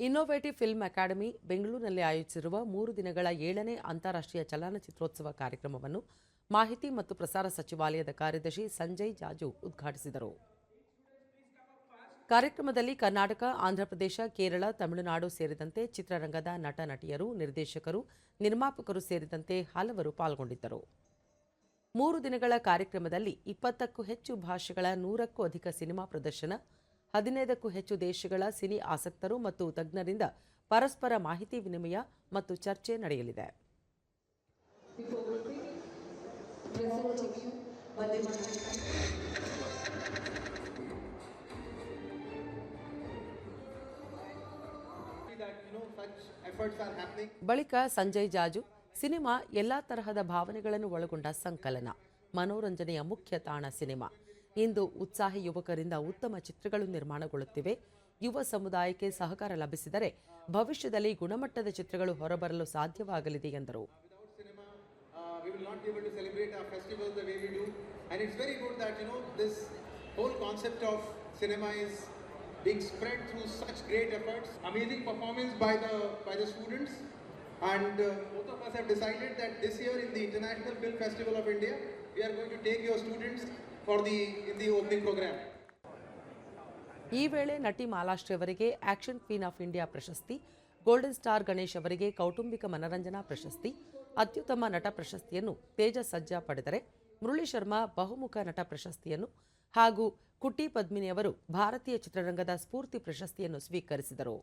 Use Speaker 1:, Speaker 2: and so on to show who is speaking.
Speaker 1: Innovative film academy ಬೆಂಗಳೂರಿನಲ್ಲಿ ಆಯೋಜಿಸಿರುವ ಮೂರು ದಿನಗಳ ಏಳನೇ ಅಂತಾರಾಷ್ಟ್ರೀಯ ಚಲನಚಿತ್ರೋತ್ಸವ ಕಾರ್ಯಕ್ರಮವನ್ನು ಮಾಹಿತಿ ಮತ್ತು ಪ್ರಸಾರ ಸಚಿವಾಲಯದ ಕಾರ್ಯದರ್ಶಿ ಸಂಜಯ್ ಜಾಜು ಉದ್ಘಾಟಿಸಿದರು. ಕಾರ್ಯಕ್ರಮದಲ್ಲಿ ಕರ್ನಾಟಕ, ಆಂಧ್ರಪ್ರದೇಶ, ಕೇರಳ, ತಮಿಳುನಾಡು ಸೇರಿದಂತೆ ಚಿತ್ರರಂಗದ ನಟ ನಟಿಯರು, ನಿರ್ದೇಶಕರು, ನಿರ್ಮಾಪಕರು ಸೇರಿದಂತೆ ಹಲವರು ಪಾಲ್ಗೊಂಡಿದ್ದರು. ಮೂರು ದಿನಗಳ ಕಾರ್ಯಕ್ರಮದಲ್ಲಿ ಇಪ್ಪತ್ತಕ್ಕೂ ಹೆಚ್ಚು ಭಾಷೆಗಳ ನೂರಕ್ಕೂ ಅಧಿಕ ಸಿನಿಮಾ ಪ್ರದರ್ಶನ ಹದಿನೈದಕ್ಕೂ ಹೆಚ್ಚು ದೇಶಗಳ ಸಿನಿ ಆಸಕ್ತರು ಮತ್ತು ತಜ್ಞರಿಂದ ಪರಸ್ಪರ ಮಾಹಿತಿ ವಿನಿಮಯ ಮತ್ತು ಚರ್ಚೆ ನಡೆಯಲಿದೆ. ಬಳಿಕ ಸಂಜಯ್ ಜಾಜು, ಸಿನಿಮಾ ಎಲ್ಲಾ ತರಹದ ಭಾವನೆಗಳನ್ನು ಒಳಗೊಂಡ ಸಂಕಲನ, ಮನೋರಂಜನೆಯ ಮುಖ್ಯ ತಾಣ ಸಿನಿಮಾ. ಇಂದು ಉತ್ಸಾಹಿ ಯುವಕರಿಂದ ಉತ್ತಮ ಚಿತ್ರಗಳು ನಿರ್ಮಾಣಗೊಳ್ಳುತ್ತಿವೆ ಯುವ ಸಮುದಾಯಕ್ಕೆ ಸಹಕಾರ ಲಭಿಸಿದರೆ ಭವಿಷ್ಯದಲ್ಲಿ ಗುಣಮಟ್ಟದ ಚಿತ್ರಗಳು ಹೊರಬರಲು ಸಾಧ್ಯವಾಗಲಿದೆ ಎಂದರು
Speaker 2: uh, being spread through such great efforts amazing performance by the by the students and uh, both of us have decided that this year in the international film festival of india we are going to take your students for the in the opening program.
Speaker 1: ಈ ವೇಳೆ ನಟಿ ಮಾಲಾಶ್ರೀ ಅವರಿಗೆ action queen of India ಪ್ರಶಸ್ತಿ, golden star Ganesh ಅವರಿಗೆ ಕೌಟುಂಬಿಕ ಮನರಂಜನಾ ಪ್ರಶಸ್ತಿ, ಅತ್ಯುತ್ತಮ ನಟ ಪ್ರಶಸ್ತಿಯನ್ನು ತೇಜ ಸಜ್ಜಾ ಪಡೆದರೆ, ಮುರಳಿ ಶರ್ಮಾ ಬಹುಮುಖ ನಟ ಪ್ರಶಸ್ತಿಯನ್ನು ಹಾಗೂ ಕುಟ್ಟಿ ಪದ್ಮಿನಿ ಅವರು ಭಾರತೀಯ ಚಿತ್ರರಂಗದ ಸ್ಫೂರ್ತಿ ಪ್ರಶಸ್ತಿಯನ್ನು ಸ್ವೀಕರಿಸಿದರು.